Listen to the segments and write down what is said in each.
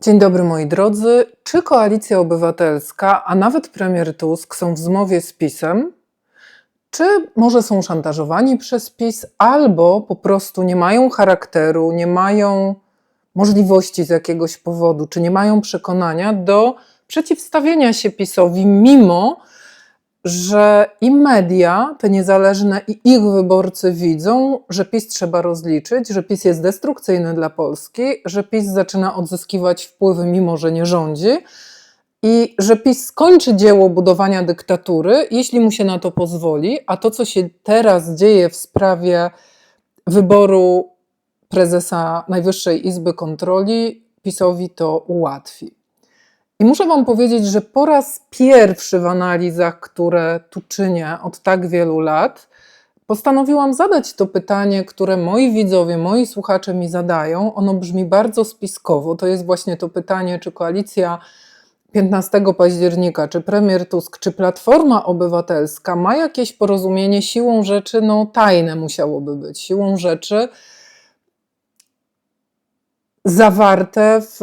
Dzień dobry moi drodzy. Czy Koalicja Obywatelska, a nawet premier Tusk są w zmowie z PiSem? Czy może są szantażowani przez PiS, albo po prostu nie mają charakteru, nie mają możliwości z jakiegoś powodu, czy nie mają przekonania do przeciwstawienia się PiSowi, mimo że i media, te niezależne, i ich wyborcy widzą, że PiS trzeba rozliczyć, że PiS jest destrukcyjny dla Polski, że PiS zaczyna odzyskiwać wpływy, mimo że nie rządzi, i że PiS skończy dzieło budowania dyktatury, jeśli mu się na to pozwoli, a to, co się teraz dzieje w sprawie wyboru prezesa Najwyższej Izby Kontroli, PiSowi to ułatwi. I muszę Wam powiedzieć, że po raz pierwszy w analizach, które tu czynię od tak wielu lat, postanowiłam zadać to pytanie, które moi widzowie, moi słuchacze mi zadają. Ono brzmi bardzo spiskowo. To jest właśnie to pytanie, czy koalicja 15 października, czy premier Tusk, czy Platforma Obywatelska ma jakieś porozumienie siłą rzeczy, no tajne musiałoby być, siłą rzeczy zawarte w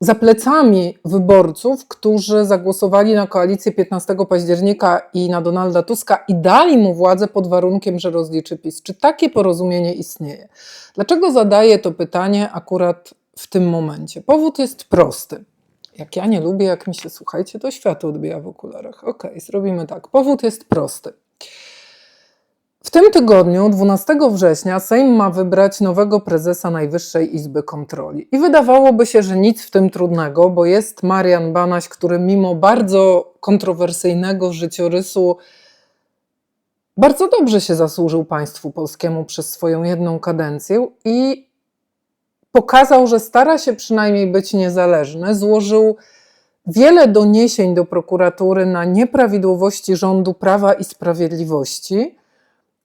za plecami wyborców, którzy zagłosowali na koalicję 15 października i na Donalda Tuska i dali mu władzę pod warunkiem, że rozliczy PiS. Czy takie porozumienie istnieje? Dlaczego zadaję to pytanie akurat w tym momencie? Powód jest prosty. Jak ja nie lubię, jak mi się słuchajcie, to światło odbija w okularach. Ok, zrobimy tak. Powód jest prosty. W tym tygodniu, 12 września, Sejm ma wybrać nowego prezesa Najwyższej Izby Kontroli. I wydawałoby się, że nic w tym trudnego, bo jest Marian Banaś, który mimo bardzo kontrowersyjnego życiorysu bardzo dobrze się zasłużył państwu polskiemu przez swoją jedną kadencję i pokazał, że stara się przynajmniej być niezależny. Złożył wiele doniesień do prokuratury na nieprawidłowości rządu Prawa i Sprawiedliwości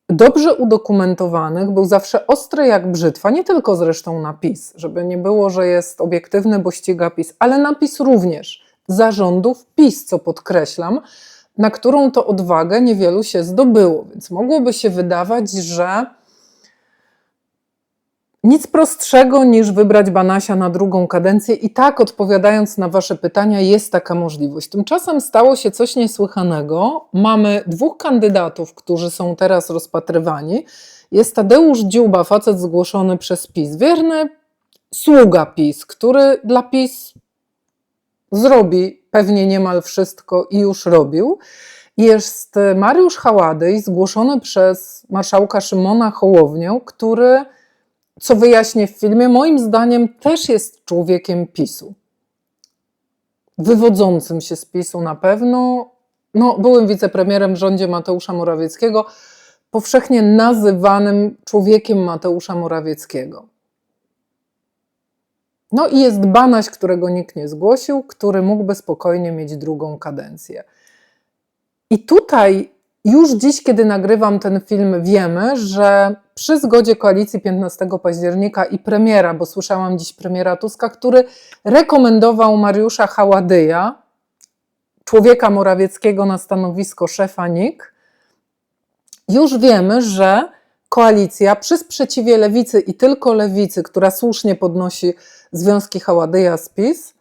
dobrze udokumentowanych, był zawsze ostry jak brzytwa, nie tylko zresztą napis, żeby nie było, że jest obiektywny, bo ściga PiS, ale napis również zarządów PiS, co podkreślam, na którą to odwagę niewielu się zdobyło. Więc mogłoby się wydawać, że nic prostszego niż wybrać Banasia na drugą kadencję i tak odpowiadając na Wasze pytania, jest taka możliwość. Tymczasem stało się coś niesłychanego. Mamy dwóch kandydatów, którzy są teraz rozpatrywani. Jest Tadeusz Dziuba, facet zgłoszony przez PiS, wierny sługa PiS, który dla PiS zrobi pewnie niemal wszystko i już robił. Jest Mariusz Haładyj, zgłoszony przez marszałka Szymona Hołownię, który co wyjaśnię w filmie, moim zdaniem też jest człowiekiem PiSu. Wywodzącym się z PiSu na pewno. No, byłym wicepremierem w rządzie Mateusza Morawieckiego, powszechnie nazywanym człowiekiem Mateusza Morawieckiego. No i jest Banaś, którego nikt nie zgłosił, który mógłby spokojnie mieć drugą kadencję. I tutaj już dziś, kiedy nagrywam ten film, wiemy, że przy zgodzie koalicji 15 października i premiera, bo słyszałam dziś premiera Tuska, który rekomendował Mariusza Haładyja, człowieka Morawieckiego na stanowisko szefa NIK, już wiemy, że koalicja przy sprzeciwie lewicy i tylko lewicy, która słusznie podnosi związki Haładyja z PiS,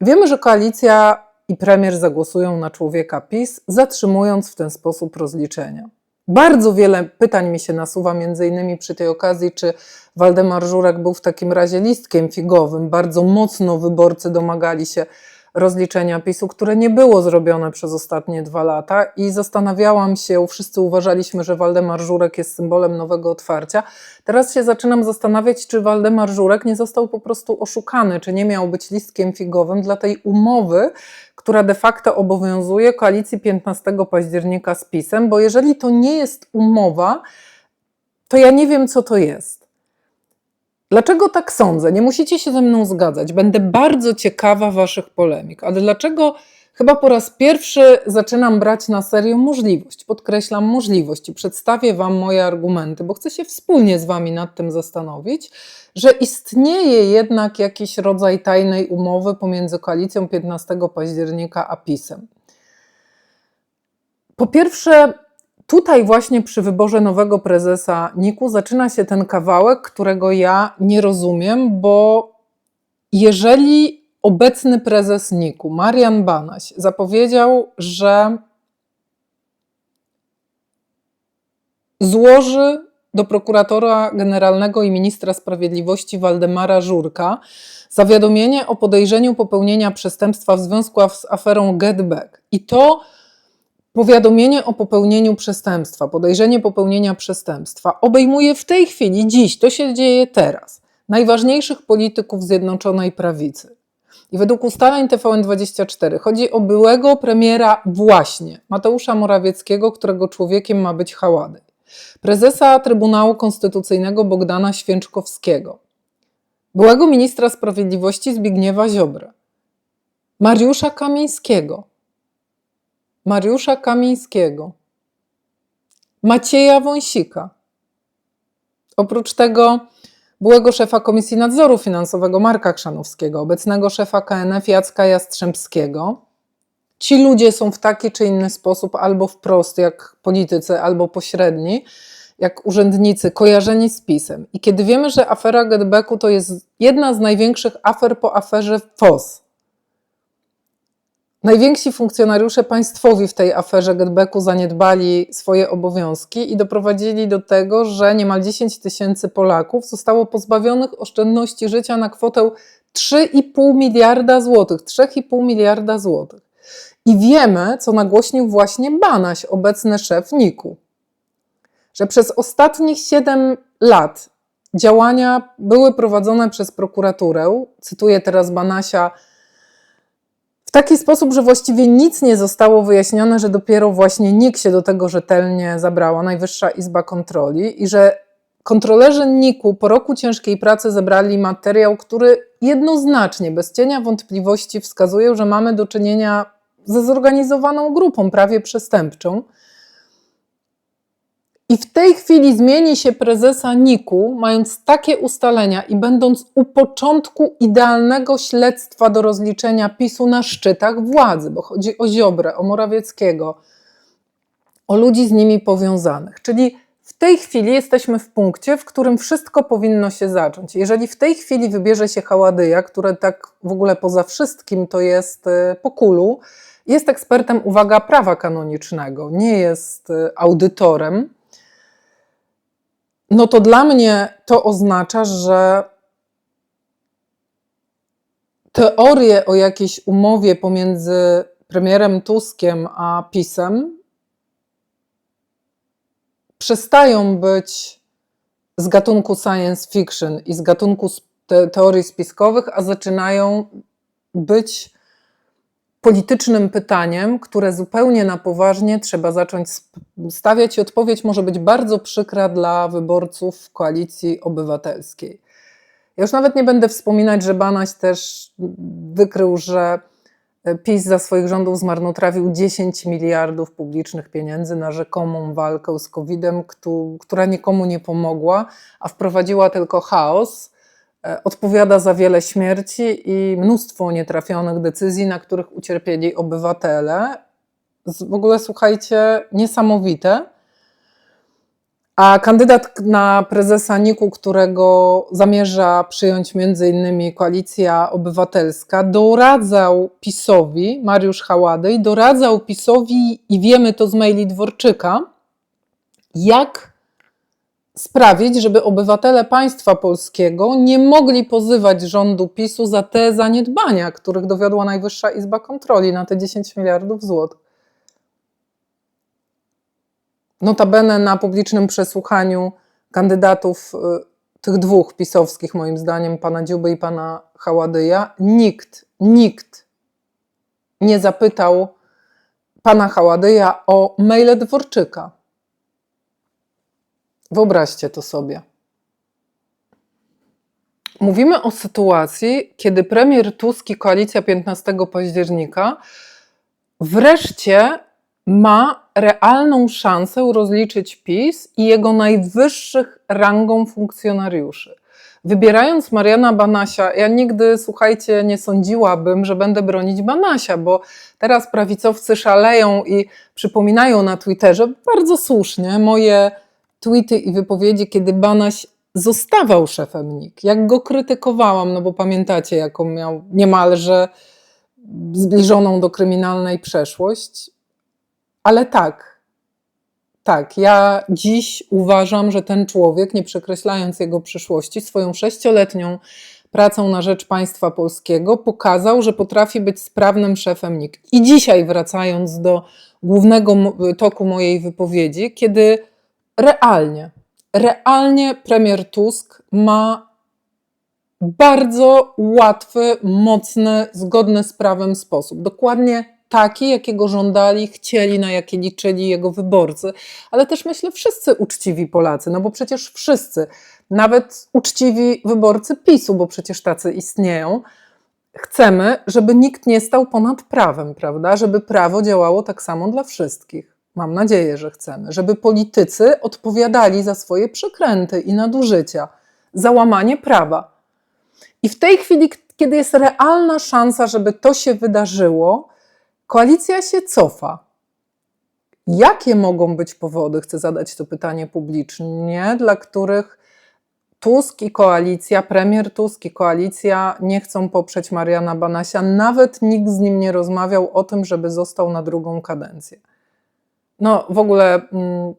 wiemy, że koalicja i premier zagłosują na człowieka PiS, zatrzymując w ten sposób rozliczenia. Bardzo wiele pytań mi się nasuwa, między innymi przy tej okazji, czy Waldemar Żurek był w takim razie listkiem figowym. Bardzo mocno wyborcy domagali się rozliczenia PiSu, które nie było zrobione przez ostatnie dwa lata i zastanawiałam się, wszyscy uważaliśmy, że Waldemar Żurek jest symbolem nowego otwarcia. Teraz się zaczynam zastanawiać, czy Waldemar Żurek nie został po prostu oszukany, czy nie miał być listkiem figowym dla tej umowy, która de facto obowiązuje koalicji 15 października z PiSem, bo jeżeli to nie jest umowa, to ja nie wiem, co to jest. Dlaczego tak sądzę? Nie musicie się ze mną zgadzać. Będę bardzo ciekawa Waszych polemik, ale dlaczego chyba po raz pierwszy zaczynam brać na serio możliwość, podkreślam możliwość i przedstawię Wam moje argumenty, bo chcę się wspólnie z Wami nad tym zastanowić, że istnieje jednak jakiś rodzaj tajnej umowy pomiędzy koalicją 15 października a PiSem. Po pierwsze, tutaj właśnie przy wyborze nowego prezesa NIK-u zaczyna się ten kawałek, którego ja nie rozumiem, bo jeżeli obecny prezes NIK-u, Marian Banaś, zapowiedział, że złoży do prokuratora generalnego i ministra sprawiedliwości Waldemara Żurka zawiadomienie o podejrzeniu popełnienia przestępstwa w związku z aferą Getback. I to powiadomienie o popełnieniu przestępstwa, podejrzenie popełnienia przestępstwa obejmuje w tej chwili, dziś, to się dzieje teraz, najważniejszych polityków Zjednoczonej Prawicy. I według ustaleń TVN24 chodzi o byłego premiera właśnie Mateusza Morawieckiego, którego człowiekiem ma być Hałady, prezesa Trybunału Konstytucyjnego Bogdana Święczkowskiego, byłego ministra sprawiedliwości Zbigniewa Ziobrę, Mariusza Kamińskiego, Mariusza Kamińskiego, Macieja Wąsika. Oprócz tego byłego szefa Komisji Nadzoru Finansowego Marka Krzanowskiego, obecnego szefa KNF Jacka Jastrzębskiego. Ci ludzie są w taki czy inny sposób albo wprost jak politycy, albo pośredni, jak urzędnicy, kojarzeni z PiSem. I kiedy wiemy, że afera Getbacku to jest jedna z największych afer po aferze FOS, Najwięksi funkcjonariusze państwowi w tej aferze Getbacku zaniedbali swoje obowiązki i doprowadzili do tego, że niemal 10 tysięcy Polaków zostało pozbawionych oszczędności życia na kwotę 3,5 miliarda złotych. 3,5 miliarda złotych. I wiemy, co nagłośnił właśnie Banaś, obecny szef NIK-u, że przez ostatnich 7 lat działania były prowadzone przez prokuraturę, cytuję teraz Banasia, taki sposób, że właściwie nic nie zostało wyjaśnione, że dopiero właśnie NIK się do tego rzetelnie zabrała, Najwyższa Izba Kontroli, i że kontrolerzy NIK-u po roku ciężkiej pracy zebrali materiał, który jednoznacznie, bez cienia wątpliwości wskazuje, że mamy do czynienia ze zorganizowaną grupą prawie przestępczą. I w tej chwili zmieni się prezesa NIK-u, mając takie ustalenia i będąc u początku idealnego śledztwa do rozliczenia PiSu na szczytach władzy, bo chodzi o Ziobrę, o Morawieckiego, o ludzi z nimi powiązanych. Czyli w tej chwili jesteśmy w punkcie, w którym wszystko powinno się zacząć. Jeżeli w tej chwili wybierze się Haładyja, który tak w ogóle poza wszystkim to jest y, po kulu, jest ekspertem, uwaga, prawa kanonicznego, nie jest y, audytorem, no to dla mnie to oznacza, że teorie o jakiejś umowie pomiędzy premierem Tuskiem a PiSem przestają być z gatunku science fiction i z gatunku te teorii spiskowych, a zaczynają być politycznym pytaniem, które zupełnie na poważnie trzeba zacząć stawiać i odpowiedź może być bardzo przykra dla wyborców koalicji obywatelskiej. Ja już nawet nie będę wspominać, że Banaś też wykrył, że PiS za swoich rządów zmarnotrawił 10 miliardów publicznych pieniędzy na rzekomą walkę z COVID-em, która nikomu nie pomogła, a wprowadziła tylko chaos E, odpowiada za wiele śmierci i mnóstwo nietrafionych decyzji, na których ucierpieli obywatele. W ogóle słuchajcie, niesamowite. A kandydat na prezesa NIK-u, którego zamierza przyjąć między innymi Koalicja Obywatelska, doradzał PiSowi, Mariusz Hałady, doradzał PiSowi i wiemy to z maili Dworczyka, jak sprawić, żeby obywatele państwa polskiego nie mogli pozywać rządu PiSu za te zaniedbania, których dowiodła Najwyższa Izba Kontroli na te 10 miliardów złotych. Notabene na publicznym przesłuchaniu kandydatów y, tych dwóch pisowskich, moim zdaniem, pana Dziuby i pana Haładyja, nikt, nikt nie zapytał pana Haładyja o maile Dworczyka. Wyobraźcie to sobie. Mówimy o sytuacji, kiedy premier Tusk i koalicja 15 października wreszcie ma realną szansę rozliczyć PiS i jego najwyższych rangą funkcjonariuszy. Wybierając Mariana Banasia, ja nigdy, słuchajcie, nie sądziłabym, że będę bronić Banasia, bo teraz prawicowcy szaleją i przypominają na Twitterze bardzo słusznie moje tweety i wypowiedzi, kiedy Banaś zostawał szefem NIK, jak go krytykowałam, no bo pamiętacie, jaką miał niemalże zbliżoną do kryminalnej przeszłość. Ale tak, tak, ja dziś uważam, że ten człowiek, nie przekreślając jego przyszłości, swoją sześcioletnią pracą na rzecz państwa polskiego pokazał, że potrafi być sprawnym szefem NIK. I dzisiaj, wracając do głównego toku mojej wypowiedzi, kiedy realnie, realnie premier Tusk ma bardzo łatwy, mocny, zgodny z prawem sposób. Dokładnie taki, jakiego żądali, chcieli, na jaki liczyli jego wyborcy, ale też myślę wszyscy uczciwi Polacy, no bo przecież wszyscy, nawet uczciwi wyborcy PiSu, bo przecież tacy istnieją, chcemy, żeby nikt nie stał ponad prawem, prawda? Żeby prawo działało tak samo dla wszystkich. Mam nadzieję, że chcemy, żeby politycy odpowiadali za swoje przekręty i nadużycia, za łamanie prawa. I w tej chwili, kiedy jest realna szansa, żeby to się wydarzyło, koalicja się cofa. Jakie mogą być powody, chcę zadać to pytanie publicznie, dla których Tusk i koalicja, premier Tusk i koalicja nie chcą poprzeć Mariana Banasia, nawet nikt z nim nie rozmawiał o tym, żeby został na drugą kadencję. No w ogóle mm,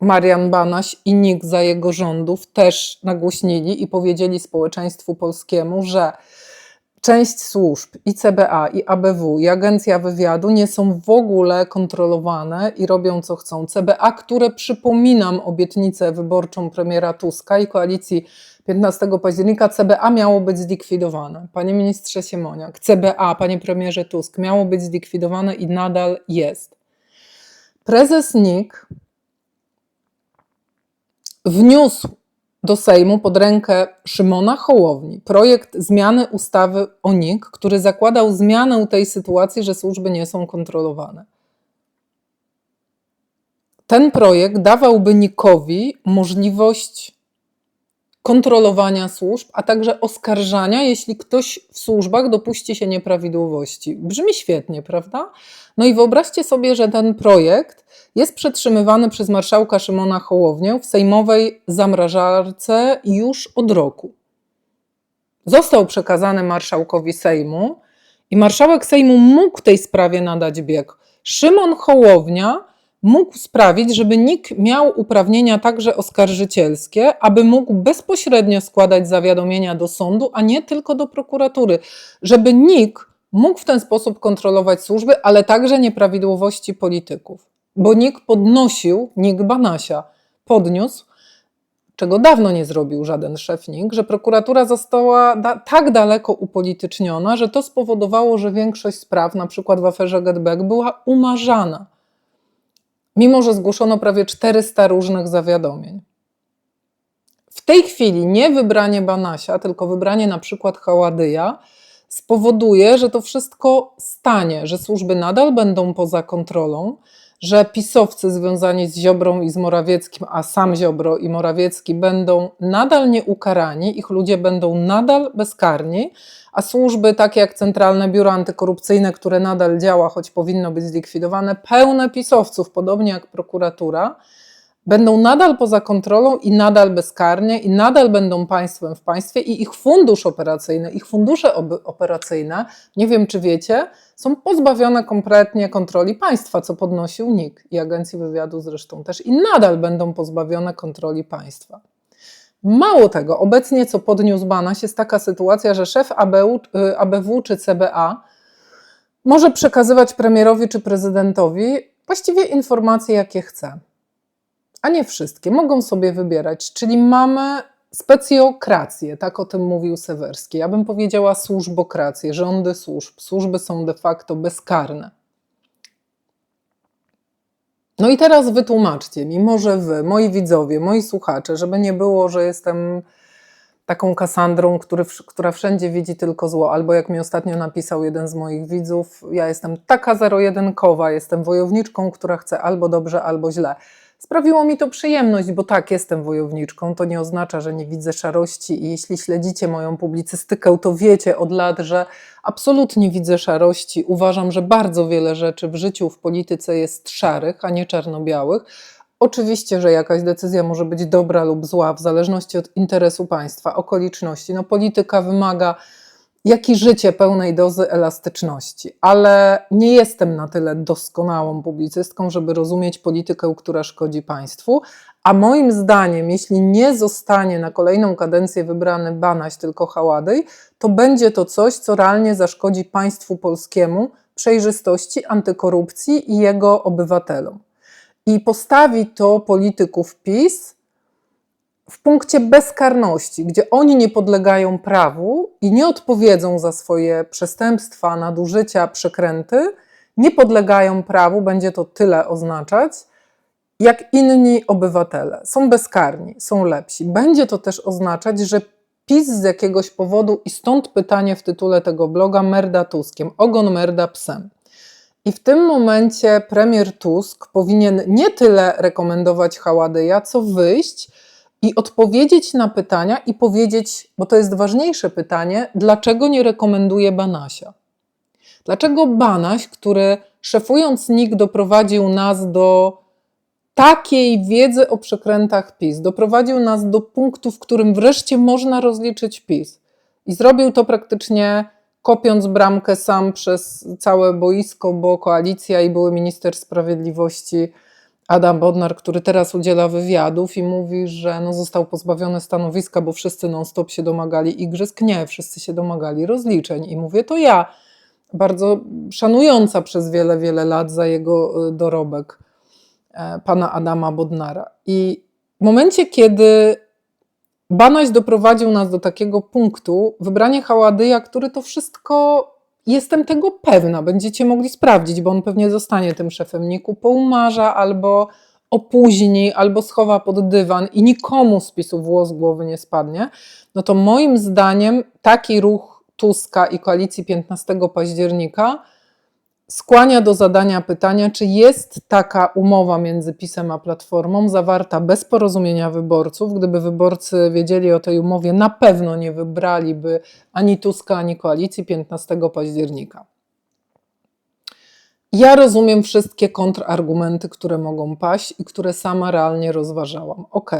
Marian Banaś i nikt za jego rządów też nagłośnili i powiedzieli społeczeństwu polskiemu, że część służb i CBA, i ABW, i Agencja Wywiadu nie są w ogóle kontrolowane i robią co chcą. CBA, które przypominam obietnicę wyborczą premiera Tuska i koalicji 15 października, CBA miało być zlikwidowane. Panie ministrze Siemoniak, CBA, panie premierze Tusk, miało być zlikwidowane i nadal jest. Prezes NIK wniósł do Sejmu pod rękę Szymona Hołowni projekt zmiany ustawy o NIK, który zakładał zmianę tej sytuacji, że służby nie są kontrolowane. Ten projekt dawałby NIK-owi możliwość kontrolowania służb, a także oskarżania, jeśli ktoś w służbach dopuści się nieprawidłowości. Brzmi świetnie, prawda? No i wyobraźcie sobie, że ten projekt jest przetrzymywany przez marszałka Szymona Hołownię w sejmowej zamrażarce już od roku. Został przekazany marszałkowi Sejmu i marszałek Sejmu mógł tej sprawie nadać bieg. Szymon Hołownia mógł sprawić, żeby NIK miał uprawnienia także oskarżycielskie, aby mógł bezpośrednio składać zawiadomienia do sądu, a nie tylko do prokuratury, żeby NIK mógł w ten sposób kontrolować służby, ale także nieprawidłowości polityków. Bo NIK podnosił, NIK Banasia podniósł, czego dawno nie zrobił żaden szef NIK, że prokuratura została da tak daleko upolityczniona, że to spowodowało, że większość spraw, na przykład w aferze Getback, była umarzana mimo że zgłoszono prawie 400 różnych zawiadomień. W tej chwili nie wybranie Banasia, tylko wybranie na przykład Haładyja spowoduje, że to wszystko stanie, że służby nadal będą poza kontrolą, że pisowcy związani z Ziobrą i z Morawieckim, a sam Ziobro i Morawiecki będą nadal nieukarani, ich ludzie będą nadal bezkarni, a służby takie jak Centralne Biuro Antykorupcyjne, które nadal działa, choć powinno być zlikwidowane, pełne pisowców, podobnie jak prokuratura, będą nadal poza kontrolą i nadal bezkarnie i nadal będą państwem w państwie i ich fundusz operacyjny, ich fundusze operacyjne, nie wiem czy wiecie, są pozbawione kompletnie kontroli państwa, co podnosił NIK i Agencji Wywiadu zresztą też i nadal będą pozbawione kontroli państwa. Mało tego, obecnie co podniósł Banaś jest taka sytuacja, że szef ABU, ABW czy CBA może przekazywać premierowi czy prezydentowi właściwie informacje, jakie chce a nie wszystkie. Mogą sobie wybierać, czyli mamy specjokrację, tak o tym mówił Sewerski. Ja bym powiedziała służbokrację, rządy służb. Służby są de facto bezkarne. No i teraz wytłumaczcie mi, może wy, moi widzowie, moi słuchacze, żeby nie było, że jestem taką Kasandrą, który, która wszędzie widzi tylko zło, albo jak mi ostatnio napisał jeden z moich widzów, ja jestem taka zero-jedynkowa, jestem wojowniczką, która chce albo dobrze, albo źle. Sprawiło mi to przyjemność, bo tak, jestem wojowniczką. To nie oznacza, że nie widzę szarości, i jeśli śledzicie moją publicystykę, to wiecie od lat, że absolutnie widzę szarości. Uważam, że bardzo wiele rzeczy w życiu, w polityce jest szarych, a nie czarno-białych, Oczywiście, że jakaś decyzja może być dobra lub zła, w zależności od interesu państwa, okoliczności. No, polityka wymaga jak i życie pełnej dozy elastyczności, ale nie jestem na tyle doskonałą publicystką, żeby rozumieć politykę, która szkodzi państwu. A moim zdaniem, jeśli nie zostanie na kolejną kadencję wybrany Banaś, tylko Haładyj, to będzie to coś, co realnie zaszkodzi państwu polskiemu, przejrzystości, antykorupcji i jego obywatelom. I postawi to polityków PiS w punkcie bezkarności, gdzie oni nie podlegają prawu i nie odpowiedzą za swoje przestępstwa, nadużycia, przekręty, nie podlegają prawu, będzie to tyle oznaczać, jak inni obywatele. Są bezkarni, są lepsi. Będzie to też oznaczać, że PiS z jakiegoś powodu, i stąd pytanie w tytule tego bloga, merda Tuskiem, ogon merda psem. I w tym momencie premier Tusk powinien nie tyle rekomendować Haładyja, co wyjść i odpowiedzieć na pytania i powiedzieć, bo to jest ważniejsze pytanie, dlaczego nie rekomenduje Banasia? Dlaczego Banaś, który szefując NIK doprowadził nas do takiej wiedzy o przekrętach PiS, doprowadził nas do punktu, w którym wreszcie można rozliczyć PiS. I zrobił to praktycznie kopiąc bramkę sam przez całe boisko, bo koalicja i były minister sprawiedliwości Adam Bodnar, który teraz udziela wywiadów i mówi, że no został pozbawiony stanowiska, bo wszyscy non-stop się domagali igrzysk. Nie, wszyscy się domagali rozliczeń. I mówię to ja, bardzo szanująca przez wiele, wiele lat za jego y, dorobek e, pana Adama Bodnara. I w momencie, kiedy Banaś doprowadził nas do takiego punktu, wybranie Haładyja, który to wszystko Jestem tego pewna, będziecie mogli sprawdzić, bo on pewnie zostanie tym szefem. Niku, poumarza albo opóźni, albo schowa pod dywan i nikomu z PiSu włos głowy nie spadnie, no to moim zdaniem taki ruch Tuska i koalicji 15 października skłania do zadania pytania, czy jest taka umowa między PiSem a Platformą zawarta bez porozumienia wyborców. Gdyby wyborcy wiedzieli o tej umowie, na pewno nie wybraliby ani Tuska, ani koalicji 15 października. Ja rozumiem wszystkie kontrargumenty, które mogą paść i które sama realnie rozważałam. Ok,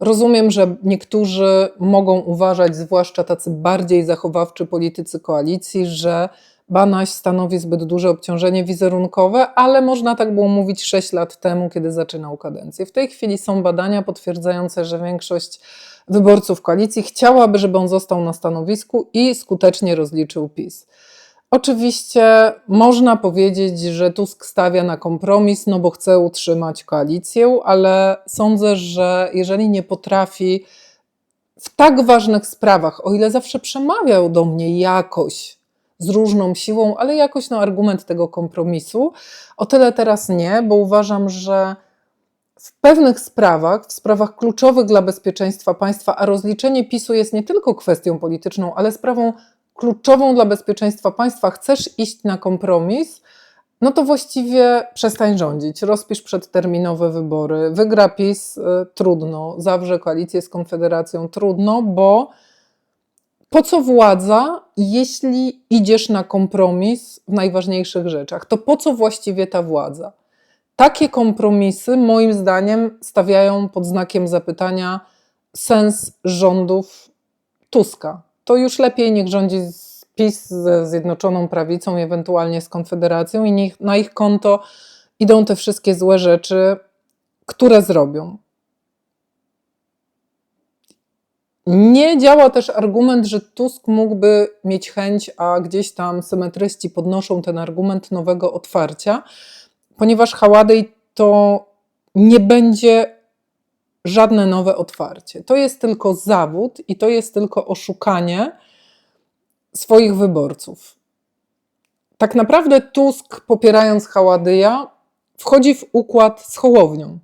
rozumiem, że niektórzy mogą uważać, zwłaszcza tacy bardziej zachowawczy politycy koalicji, że Banaś stanowi zbyt duże obciążenie wizerunkowe, ale można tak było mówić 6 lat temu, kiedy zaczynał kadencję. W tej chwili są badania potwierdzające, że większość wyborców koalicji chciałaby, żeby on został na stanowisku i skutecznie rozliczył PiS. Oczywiście można powiedzieć, że Tusk stawia na kompromis, no bo chce utrzymać koalicję, ale sądzę, że jeżeli nie potrafi w tak ważnych sprawach, o ile zawsze przemawiał do mnie jakoś z różną siłą, ale jakoś no, argument tego kompromisu. O tyle teraz nie, bo uważam, że w pewnych sprawach, w sprawach kluczowych dla bezpieczeństwa państwa, a rozliczenie PiSu jest nie tylko kwestią polityczną, ale sprawą kluczową dla bezpieczeństwa państwa, chcesz iść na kompromis, no to właściwie przestań rządzić, rozpisz przedterminowe wybory, wygra PiS, y, trudno, zawrze koalicję z Konfederacją, trudno, bo po co władza, jeśli idziesz na kompromis w najważniejszych rzeczach? To po co właściwie ta władza? Takie kompromisy, moim zdaniem, stawiają pod znakiem zapytania sens rządów Tuska. To już lepiej niech rządzi PiS ze Zjednoczoną Prawicą, ewentualnie z Konfederacją, i niech na ich konto idą te wszystkie złe rzeczy, które zrobią. Nie działa też argument, że Tusk mógłby mieć chęć, a gdzieś tam symetryści podnoszą ten argument nowego otwarcia, ponieważ Haładej to nie będzie żadne nowe otwarcie. To jest tylko zawód i to jest tylko oszukanie swoich wyborców. Tak naprawdę Tusk, popierając Haładyja, wchodzi w układ z Hołownią,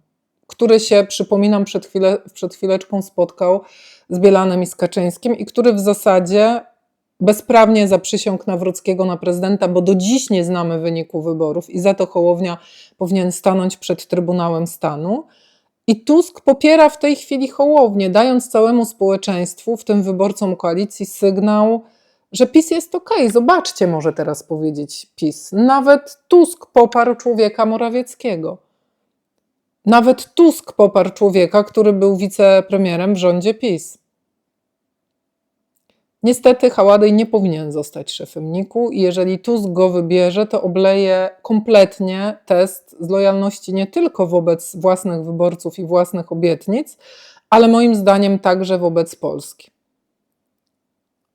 który się, przypominam, przed, chwilę, przed chwileczką spotkał z Bielanem i z Kaczyńskim i który w zasadzie bezprawnie zaprzysiągł Nawrockiego na prezydenta, bo do dziś nie znamy wyniku wyborów i za to Hołownia powinien stanąć przed Trybunałem Stanu. I Tusk popiera w tej chwili Hołownię, dając całemu społeczeństwu, w tym wyborcom koalicji, sygnał, że PiS jest ok. Zobaczcie, może teraz powiedzieć PiS. Nawet Tusk poparł człowieka Morawieckiego. Nawet Tusk poparł człowieka, który był wicepremierem w rządzie PiS. Niestety Haładej nie powinien zostać szefem NIK-u i jeżeli Tusk go wybierze, to obleje kompletnie test z lojalności nie tylko wobec własnych wyborców i własnych obietnic, ale moim zdaniem także wobec Polski.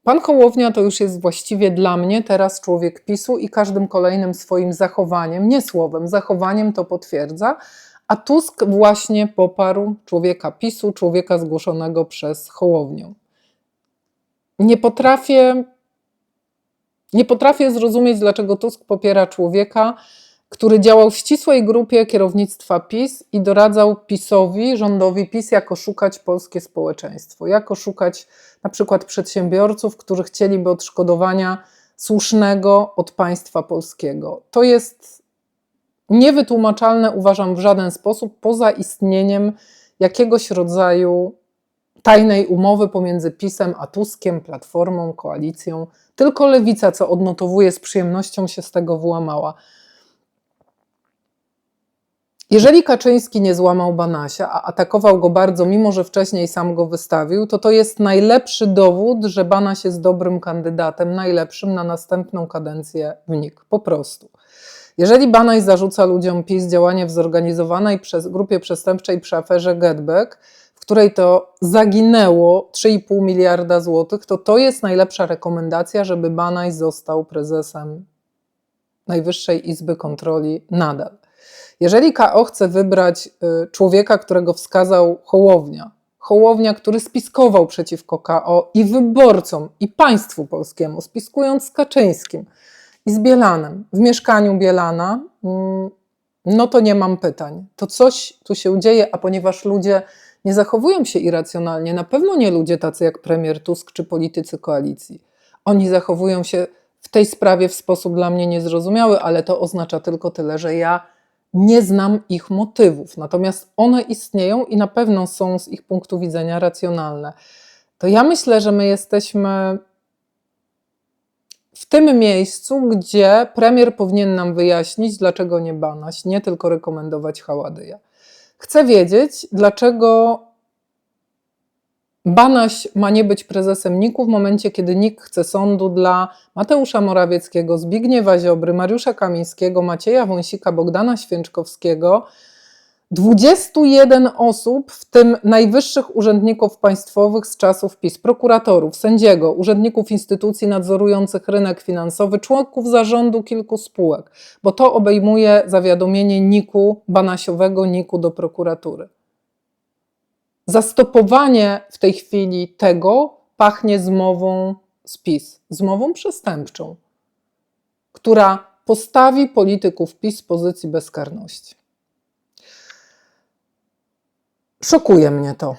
Pan Hołownia to już jest właściwie dla mnie teraz człowiek PiSu i każdym kolejnym swoim zachowaniem, nie słowem, zachowaniem to potwierdza, a Tusk właśnie poparł człowieka PiSu, człowieka zgłoszonego przez Hołownię. Nie potrafię, nie potrafię zrozumieć, dlaczego Tusk popiera człowieka, który działał w ścisłej grupie kierownictwa PiS i doradzał PiSowi, rządowi PiS, jak oszukać polskie społeczeństwo, jak oszukać na przykład przedsiębiorców, którzy chcieliby odszkodowania słusznego od państwa polskiego. To jest niewytłumaczalne, uważam, w żaden sposób, poza istnieniem jakiegoś rodzaju tajnej umowy pomiędzy PiSem a Tuskiem, Platformą, koalicją. Tylko lewica, co odnotowuje z przyjemnością, się z tego wyłamała. Jeżeli Kaczyński nie złamał Banasia, a atakował go bardzo, mimo że wcześniej sam go wystawił, to to jest najlepszy dowód, że Banaś jest dobrym kandydatem, najlepszym na następną kadencję w NIK. Po prostu. Jeżeli Banaś zarzuca ludziom PiS działanie w zorganizowanej przez, grupie przestępczej przy aferze Getback, w której to zaginęło 3,5 miliarda złotych, to to jest najlepsza rekomendacja, żeby Banaś został prezesem Najwyższej Izby Kontroli nadal. Jeżeli KO chce wybrać y, człowieka, którego wskazał Hołownia, Hołownia, który spiskował przeciwko KO i wyborcom, i państwu polskiemu, spiskując z Kaczyńskim i z Bielanem w mieszkaniu Bielana, mm, no to nie mam pytań. To coś tu się dzieje, a ponieważ ludzie nie zachowują się irracjonalnie, na pewno nie ludzie tacy jak premier Tusk czy politycy koalicji. Oni zachowują się w tej sprawie w sposób dla mnie niezrozumiały, ale to oznacza tylko tyle, że ja nie znam ich motywów, natomiast one istnieją i na pewno są z ich punktu widzenia racjonalne. To ja myślę, że my jesteśmy w tym miejscu, gdzie premier powinien nam wyjaśnić, dlaczego nie Banaś, nie tylko rekomendować Haładyja. Chcę wiedzieć, dlaczego Banaś ma nie być prezesem NIK-u w momencie, kiedy NIK chce sądu dla Mateusza Morawieckiego, Zbigniewa Ziobry, Mariusza Kamińskiego, Macieja Wąsika, Bogdana Święczkowskiego. 21 osób, w tym najwyższych urzędników państwowych z czasów PiS, prokuratorów, sędziego, urzędników instytucji nadzorujących rynek finansowy, członków zarządu kilku spółek, bo to obejmuje zawiadomienie NIK-u, banasiowego NIK-u do prokuratury. Zastopowanie w tej chwili tego pachnie zmową z PiS, zmową przestępczą, która postawi polityków PiS w pozycji bezkarności. Szokuje mnie to.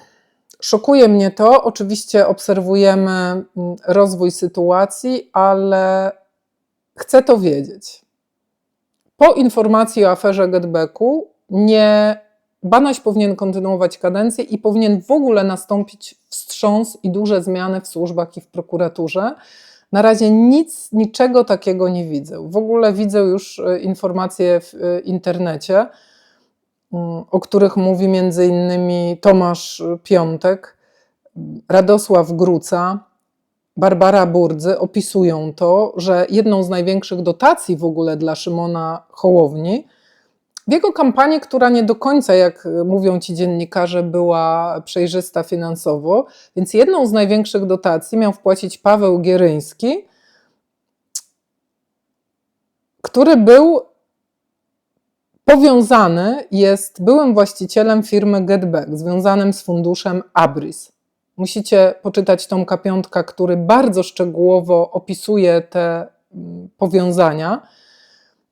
Szokuje mnie to. Oczywiście obserwujemy mm, rozwój sytuacji, ale chcę to wiedzieć. Po informacji o aferze Getbacku nie Banaś powinien kontynuować kadencję i powinien w ogóle nastąpić wstrząs i duże zmiany w służbach i w prokuraturze. Na razie nic, niczego takiego nie widzę. W ogóle widzę już e, informacje w e, internecie, o których mówi między innymi Tomasz Piątek, Radosław Gruca, Barbara Burdzy opisują to, że jedną z największych dotacji w ogóle dla Szymona Hołowni w jego kampanii, która nie do końca, jak mówią ci dziennikarze, była przejrzysta finansowo, więc jedną z największych dotacji miał wpłacić Paweł Gieryński, który był powiązany, jest byłym właścicielem firmy GetBack, związanym z funduszem Abris. Musicie poczytać Tomka Piątka, który bardzo szczegółowo opisuje te mm, powiązania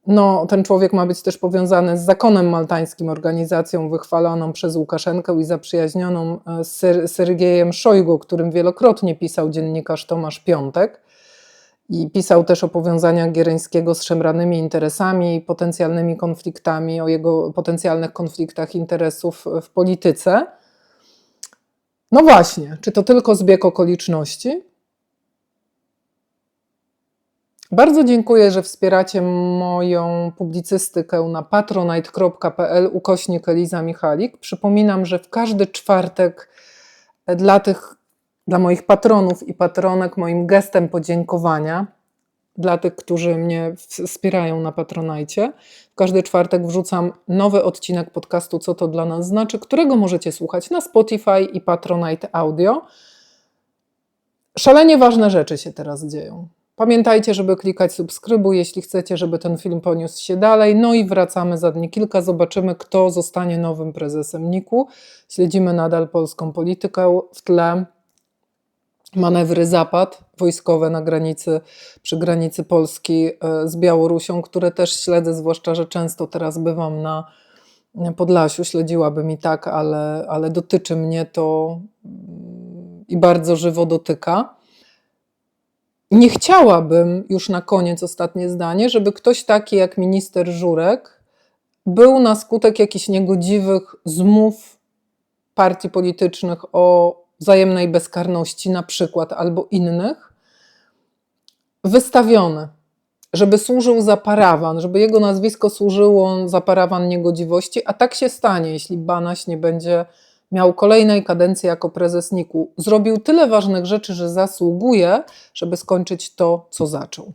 no, ten człowiek ma być też powiązany z zakonem maltańskim, organizacją wychwaloną przez Łukaszenkę i zaprzyjaźnioną e, z Ser Sergiejem Szojgu, którym wielokrotnie pisał dziennikarz Tomasz Piątek. I pisał też o powiązaniach Giereńskiego z szemranymi interesami i potencjalnymi konfliktami, o jego potencjalnych konfliktach interesów w polityce. No właśnie, czy to tylko zbieg okoliczności? Bardzo dziękuję, że wspieracie moją publicystykę na patronite.pl ukośnik Eliza Michalik. Przypominam, że w każdy czwartek dla tych, dla moich patronów i patronek moim gestem podziękowania dla tych, którzy mnie wspierają na Patronajcie. Każdy czwartek wrzucam nowy odcinek podcastu Co to dla nas znaczy, którego możecie słuchać na Spotify i Patronite Audio. Szalenie ważne rzeczy się teraz dzieją. Pamiętajcie, żeby klikać subskrybuj, jeśli chcecie, żeby ten film poniósł się dalej. No i wracamy za dni kilka, zobaczymy, kto zostanie nowym prezesem NIK-u. Śledzimy nadal polską politykę w tle manewry Zapad wojskowe na granicy, przy granicy Polski e, z Białorusią, które też śledzę, zwłaszcza, że często teraz bywam na Podlasiu, śledziłabym i tak, ale, ale dotyczy mnie to mm, i bardzo żywo dotyka. Nie chciałabym, już na koniec ostatnie zdanie, żeby ktoś taki jak minister Żurek był na skutek jakichś niegodziwych zmów partii politycznych o wzajemnej bezkarności, na przykład, albo innych, wystawiony, żeby służył za parawan, żeby jego nazwisko służyło za parawan niegodziwości, a tak się stanie, jeśli Banaś nie będzie miał kolejnej kadencji jako prezes NIK-u. Zrobił tyle ważnych rzeczy, że zasługuje, żeby skończyć to, co zaczął.